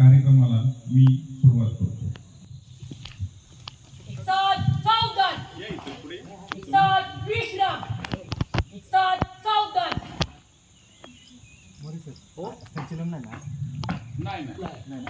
कार्यक्रमाला मी सुरुवात करतो नाही ना नाही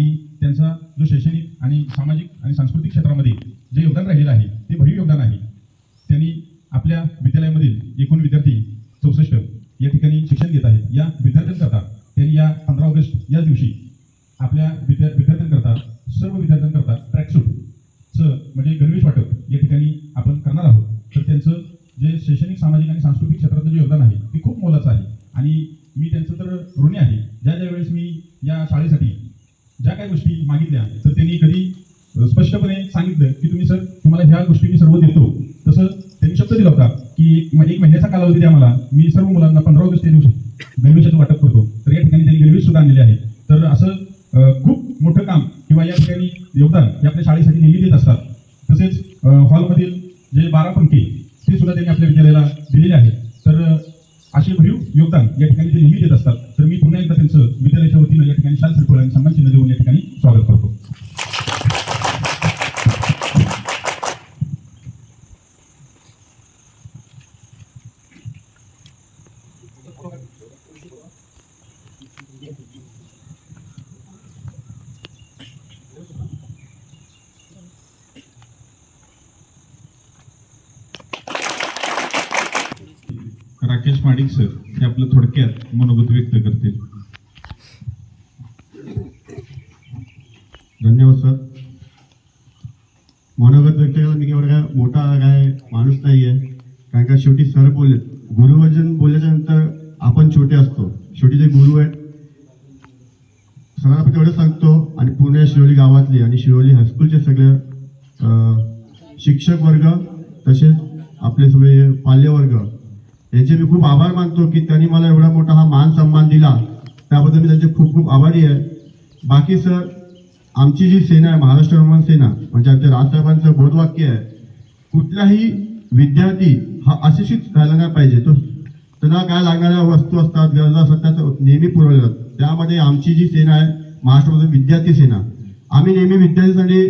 आणि त्यांचा जो शैक्षणिक आणि सामाजिक आणि सांस्कृतिक क्षेत्रामध्ये जे योगदान राहिलेलं आहे ते भरीव योगदान आहे. त्यांनी आपल्या विद्यालयामधील एकूण विद्यार्थी चौसष्ट या ठिकाणी शिक्षण घेत आहेत. या विद्यार्थ्यांकरता त्यांनी या पंधरा ऑगस्ट या दिवशी आपल्या विद्या विद्यार्थ्यांकरता सर्व विद्यार्थ्यांकरता ट्रॅकसूटचं म्हणजे गणवेश वाटप या ठिकाणी आपण करणार आहोत. तर त्यांचं जे शैक्षणिक सामाजिक आणि सांस्कृतिक क्षेत्रातलं जे योगदान आहे ते खूप मोलाचं आहे आणि मी त्यांचं तर ऋणी आहे ज्या ज्या वेळेस मी या शाळेसाठी ज्या काही गोष्टी मागितल्या तर त्यांनी कधी अ, स्पष्टपणे सांगितलं की तुम्ही सर तुम्हाला ह्या गोष्टी मी सर्व देतो तसं त्यांनी शब्द दिला होता की एक महिन्याचा कालावधी द्या मला. मी सर्व मुलांना पंधरा ऑगस्ट या दिवशी गणवेशाचं वाटप करतो. तर या ठिकाणी त्यांनी गणवेश सुद्धा आणलेले आहे. तर असं खूप मोठं काम किंवा या ठिकाणी योगदान हे आपल्या शाळेसाठी नेहमी देत असतात. तसेच हॉलमधील जे बारा पंखे ते सुद्धा त्यांनी आपल्या विद्यालयाला दिलेले आहेत. तर असे भरीव योगदान या ठिकाणी ते नेहमी देत असतात तर मी पुन्हा एकदा त्यांचं विद्यालयाच्या वतीनं या ठिकाणी शाल श्रीफळ आणि सन्मान चिन्ह देऊन या ठिकाणी स्वागत करतो राकेश माडिक सर हे आपलं थोडक्यात मनोगत व्यक्त करतील. धन्यवाद सर मनोगत व्यक्त करायला मी एवढा काय मोठा काय माणूस नाही आहे कारण का शेवटी सर बोलले गुरुवजन बोलल्याच्या नंतर आपण छोटे असतो. शेवटी जे गुरु आहेत सरांना आपण एवढं सांगतो. आणि पुणे शिरोली गावातली आणि शिरोली हायस्कूलचे सगळे शिक्षक वर्ग तसेच आपले सगळे पाल्यवर्ग यांचे मी खूप आभार मानतो की त्यांनी मला एवढा मोठा हा मान सन्मान दिला. त्याबद्दल मी त्यांचे खूप खूप आभारी आहे. बाकी सर आमची जी सेना आहे महाराष्ट्र निर्माण सेना म्हणजे आमच्या राजसाहेबांचं बोधवाक्य आहे कुठलाही विद्यार्थी हा अशिक्षित राहिला नाही पाहिजे. तो त्यांना काय लागणाऱ्या वस्तू असतात गरजा असतात त्या नेहमी पुरवल्या जातात. त्यामध्ये आमची जी सेना आहे महाराष्ट्रामध्ये विद्यार्थी सेना. आम्ही नेहमी विद्यार्थ्यांसाठी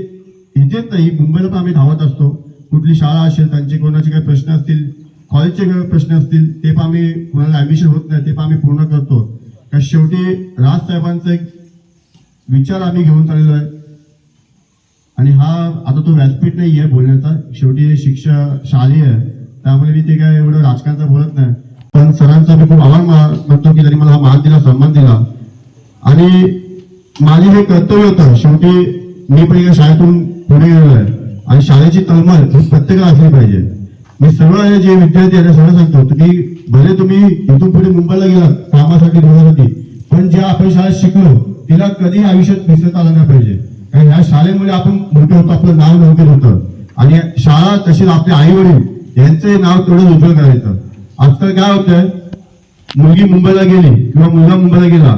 इथेच नाही. मुंबईला पण आम्ही धावत असतो. कुठली शाळा असेल त्यांचे कोणाचे काही प्रश्न असतील कॉलेजचे प्रश्न असतील ते पण आम्ही कोणाला ऍडमिशन होत नाही ते पण आम्ही पूर्ण करतो. कारण शेवटी राजसाहेबांचा एक विचार आम्ही घेऊन चाललेलो आहे. आणि हा आता तो व्यासपीठ नाही आहे बोलण्याचा. शेवटी शिक्षा शालेय आहे. त्यामुळे मी ते काय एवढं राजकारणाचं बोलत नाही. पण सरांचा मी खूप आभार मा- मानतो की त्यांनी मला हा मान दिला सन्मान दिला. आणि माझे हे कर्तव्य होतं. शेवटी मी पण एका शाळेतून पुढे गेलेलो आहे. आणि शाळेची तळमळ ही प्रत्येकाला असली पाहिजे. मी सरळ हे जे विद्यार्थी आहे सरळ सांगतो. की भले तुम्ही इथून पुढे मुंबईला गेला कामासाठी रोजासाठी पण ज्या आपण शाळेत शिकलो तिला कधी आयुष्यात विसरता आलं नाही पाहिजे. कारण ह्या शाळेमुळे आपण मोठे होतो आपलं नाव नव्हतं होतं. आणि शाळा तशीच आपले आई वडील यांचे नाव तेवढं उज्ज्वल करायचं. आजकाल काय होतंय? मुलगी मुंबईला गेली किंवा मुलगा मुंबईला गेला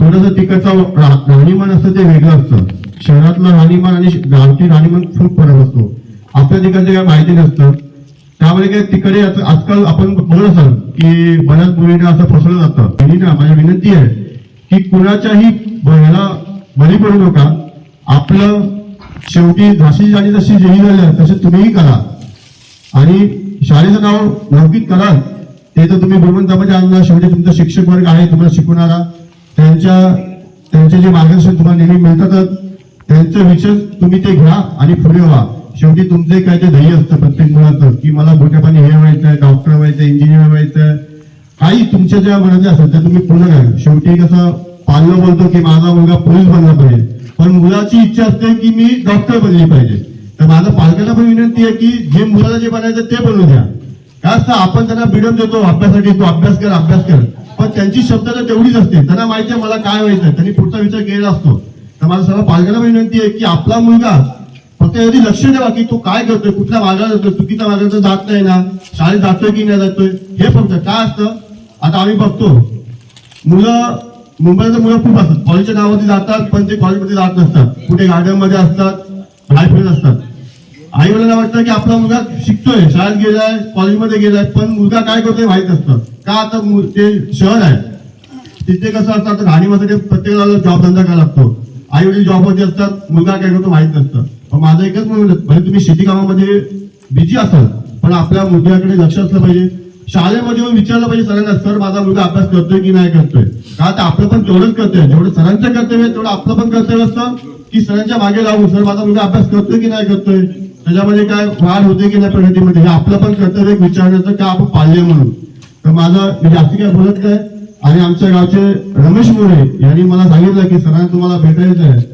थोडंसं तिकडचं राणीमान राहणीमान असतं ते वेगळं असतं. शहरातलं राहणीमान आणि गावठी राहणीमान खूप फरक असतो. आपल्या तिकडचं काय माहिती नसतं. त्यामुळे काय तिकडे आता- आजकाल आपण बघत असाल की बऱ्याच मुलींना असं फसवलं जातं. मुलींना माझी विनंती आहे की कुणाच्याही ह्याला बळी पडू नका. आपलं शेवटी झाशी जाणी जशी जेही झाल्या तसे तुम्हीही करा. आणि शाळेचं नाव लौकिक कराल ते तर तुम्ही गुणवंतामध्ये आणणार. शेवटी तुमचा शिक्षक वर्ग आहे तुम्हाला शिकवणारा. त्यांच्या त्यांचे जे मार्गदर्शन तुम्हाला नेहमी मिळतातच. त्यांचे विचार तुम्ही ते घ्या आणि पुढे व्हा. शेवटी तुमचे काय ते ध्येय असतं प्रत्येक मुलाचं की मला मोठ्यापणे हे व्हायचंय डॉक्टर व्हायचं इंजिनियर व्हायचं काही तुमच्या ज्या मनात असेल त्या तुम्ही पूर्ण करा. शेवटी कसं पालक बोलतो की माझा मुलगा पोलीस बनला पाहिजे. पण मुलाची इच्छा असते की मी डॉक्टर बनली पाहिजे. तर माझं पालकांना पण विनंती आहे की जे मुलाला जे बनायचं ते बनवू द्या. काय असतं आपण त्यांना बिडम देतो अभ्यासासाठी तू अभ्यास कर अभ्यास कर. पण त्यांची शब्दता तेवढीच असते. त्यांना माहिती आहे मला काय व्हायचं त्यांनी पुढचा विचार केलेला असतो. तर माझा सर्व पालकांना विनंती आहे की आपला मुलगा फक्त लक्ष द्यावा की तो काय करतोय कुठल्या मार्गाला जातोय चुकीच्या मार्गाचा जात नाही ना. शाळेत जातोय की नाही जातोय हे फक्त काय असतं? आता आम्ही बघतो. मुलं मुंबईचं मुलं खूप असतात. कॉलेजच्या नावावरती जातात पण ते कॉलेजमध्ये जात नसतात. कुठे गार्डनमध्ये असतात बाहेर फिरत असतात. आई वडिलांना वाटतं की आपला मुलगा शिकतोय शाळेत गेलाय कॉलेजमध्ये गेलाय पण मुलगा काय करतोय माहीत नसतं. का आता मु- ते शहर आहे. तिथे कसं असतं आता राहणीमध्ये प्रत्येकाला जॉब धंदा करावा लागतो. आई वडील जॉबवरती असतात मुलगा काय करतो माहीत नसतं. माझं एकच म्हणून म्हणजे, म्हणजे तुम्ही शेती कामामध्ये बिझी असाल पण आपल्या मुलग्याकडे लक्ष असलं पाहिजे. शाळेमध्ये येऊन विचारलं पाहिजे सरांना सर माझा मुलगा अभ्यास करतोय की नाही करतोय? का तर आपलं पण तेवढंच कर्तव्य जेवढं सरांचं कर्तव्य तेवढं आपलं पण कर्तव्य असतं की सरांच्या मागे लागून सर माझा मुलगा अभ्यास करतोय की नाही करतोय? त्याच्यामध्ये काय वाढ होते की नाही प्रगतीमध्ये? हे आपलं पण कर्तव्य विचारण्याचं का आपण पाळले म्हणून. तर माझं मी जास्ती काय बोलत काय आणि आमच्या गावचे रमेश मोरे यांनी मला सांगितलं की सरांना तुम्हाला भेटायचं आहे.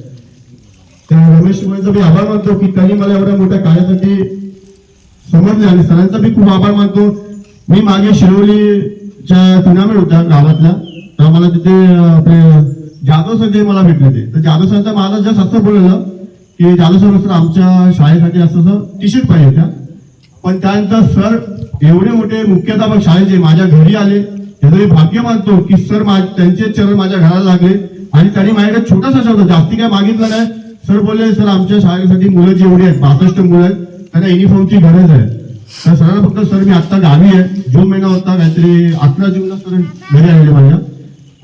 त्या रमेश मोरेचा मी आभार मानतो की त्यांनी मला एवढ्या मोठ्या कार्यासाठी समजले आणि सरांचा मी खूप आभार मानतो. मी मागे शिरोलीच्या टुर्नामेंट होत्या गावातल्या तर मला तिथे आपले जाधव सर ते मला भेटले ते तर जाधव सरांचा मला जस्ट असं बोललेलं की जाधव सर सर आमच्या शाळेसाठी असं असं टी शर्ट पाहिजे होत्या. पण त्यानंतर सर एवढे मोठे मुख्याध्यापक शाळेचे माझ्या घरी आले. त्याचं मी भाग्य मानतो की सर माझ त्यांचे चरण माझ्या घराला लागले आणि त्यांनी माझ्याकडे छोटासा शब्द जास्ती काय मागितलं नाही. सर बोलले सर आमच्या शाळेसाठी मुलं जेवढी आहेत बासष्ट मुलं आहेत त्यांना युनिफॉर्मची गरज आहे. तर सरांना फक्त सर मी आत्ता गावी आहे जून महिना होता काहीतरी आठला जूनला सर घरी आलेले माझ्या.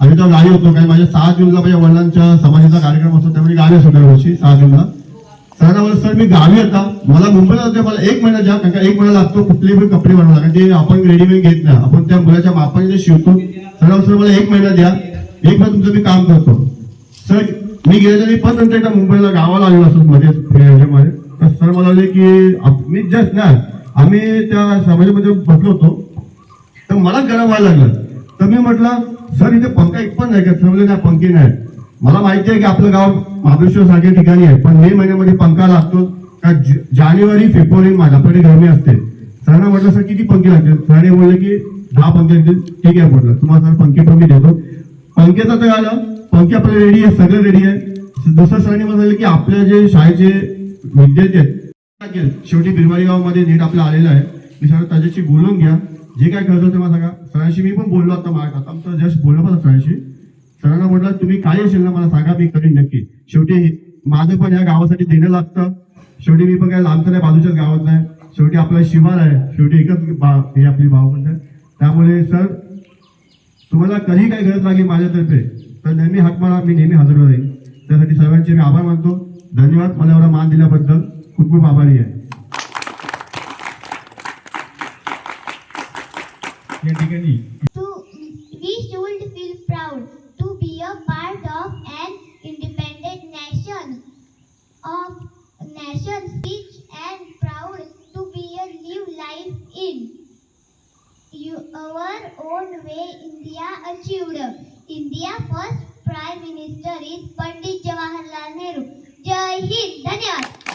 आम्ही तर गावी होतो काही माझ्या सहा जूनला माझ्या वडिलांच्या समाजाचा कार्यक्रम असतो त्यामुळे गावी असतो दरवर्षी सहा जूनला. सरांना बोललं सर मी गावी आता. मला मुंबईला जाते मला एक महिना द्या कारण का एक महिना लागतो कुठलेही पण कपडे बनवायला. कारण ते आपण रेडीमेड घेत नाही. आपण त्या मुलाच्या मापाने जे शिवतो सरांना सर मला एक महिना द्या. एक महिना तुमचं मी काम करतो. सर मी गेल्या तरी पण नंतर एकदा मुंबईला गावाला आलेलो असतो मध्ये ह्याच्यामध्ये तर सर मला बोलले की मी जस्ट ना आम्ही त्या समाजामध्ये बसलो होतो. तर मला गरम व्हायला लागलं. तर मी म्हटलं सर इथे पंखा एक पण नाही का? सर बोलले, नाही पंखे नाही. मला माहिती आहे की आपलं गाव महाबळेश्वर सारख्या ठिकाणी आहे पण मे महिन्यामध्ये पंखा लागतो. का जानेवारी फेब्रुवारी माझ्याकडे गरमी असते. सरांना म्हटलं सर किती पंखे लागतील? सरांनी बोलले की दहा पंखे लागतील. ठीक आहे म्हटलं. तुम्हाला सर पंखे पण मी देतो. पंख्याचं तर आलं. पंखे आपलं रेडी आहे सगळं रेडी आहे. दुसरं सरांनी म्हणाले की आपल्या जे शाळेचे विद्यार्थी आहेत शेवटी बिरवारी गावामध्ये नीट आपलं आलेलं आहे. मी सर त्याच्याशी बोलून घ्या. जे काय करत ते मला सांगा. सरांशी मी पण बोललो आता माग आता आमचं जस्ट बोललो पण सरांशी. सरांना म्हटलं तुम्ही काय असेल ना मला सांगा मी करीन नक्की. शेवटी माझं पण या गावासाठी देणं लागतं. शेवटी मी पण काय लांबचं नाही बाजूच्याच गावात नाही शेवटी आपला शिवार आहे. शेवटी एकच बा हे आपली भाव आहे. त्यामुळे सर तुम्हाला कधी काही गरज लागेल माझ्यातर्फे तर नेहमी हाक मारा मी नेहमी हजर राहील त्यासाठी सर्वांचे मी आभार मानतो. धन्यवाद. मला एवढा मान दिल्याबद्दल खूप खूप आभारी आहे. या ठिकाणी to we our own way india achieved india first prime minister is pandit jawaharlal nehru jai hind धन्यवाद